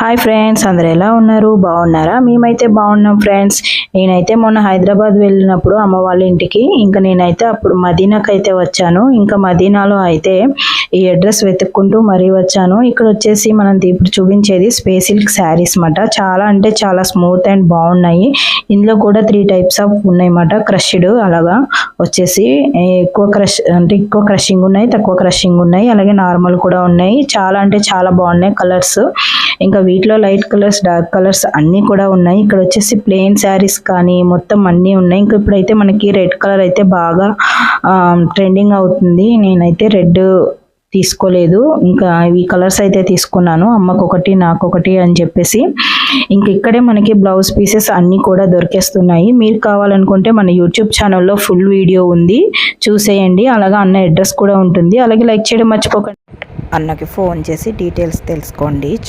Hi friends అందరు ఎలా ఉన్నారు? బాగున్నారా? మేమైతే బాగున్నాం ఫ్రెండ్స్ నేనైతే మొన్న హైదరాబాద్ వెళ్ళినప్పుడు అమ్మ వాళ్ళ ఇంటికి ఇంకా నేనైతే అప్పుడు మదీనాకైతే వచ్చాను. ఇంకా మదీనాలో అయితే ఈ అడ్రస్ వెతుక్కుంటూ మరీ వచ్చాను. ఇక్కడ వచ్చేసి మనం ఇప్పుడు చూపించేది స్పేస్ సిల్క్ శారీస్ అనమాట చాలా అంటే చాలా స్మూత్ అండ్ బాగున్నాయి. ఇందులో కూడా త్రీ టైప్స్ ఆఫ్ ఉన్నాయన్నమాట. క్రష్డ్ అలాగా వచ్చేసి ఎక్కువ క్రష్ అంటే ఎక్కువ క్రషింగ్ ఉన్నాయి తక్కువ క్రషింగ్ ఉన్నాయి అలాగే నార్మల్ కూడా ఉన్నాయి. చాలా అంటే చాలా బాగున్నాయి కలర్స్. ఇంకా వీటిలో లైట్ కలర్స్ డార్క్ కలర్స్ అన్నీ కూడా ఉన్నాయి. ఇక్కడ వచ్చేసి ప్లెయిన్ శారీస్ కానీ మొత్తం అన్నీ ఉన్నాయి. ఇంకా ఇప్పుడైతే మనకి రెడ్ కలర్ అయితే బాగా ట్రెండింగ్ అవుతుంది. నేనైతే రెడ్ తీసుకోలేదు. ఇంకా ఈ కలర్స్ అయితే తీసుకున్నాను. అమ్మకు ఒకటి నాకు ఒకటి అని చెప్పేసి. ఇంక ఇక్కడే మనకి బ్లౌజ్ పీసెస్ అన్నీ కూడా దొరికేస్తున్నాయి. మీరు కావాలనుకుంటే మన యూట్యూబ్ ఛానల్లో ఫుల్ వీడియో ఉంది. చూసేయండి. అలాగే అన్న అడ్రస్ కూడా ఉంటుంది. అలాగే లైక్ చేయడం మర్చిపోకండి. అన్నకి ఫోన్ చేసి డీటెయిల్స్ తెలుసుకోండి.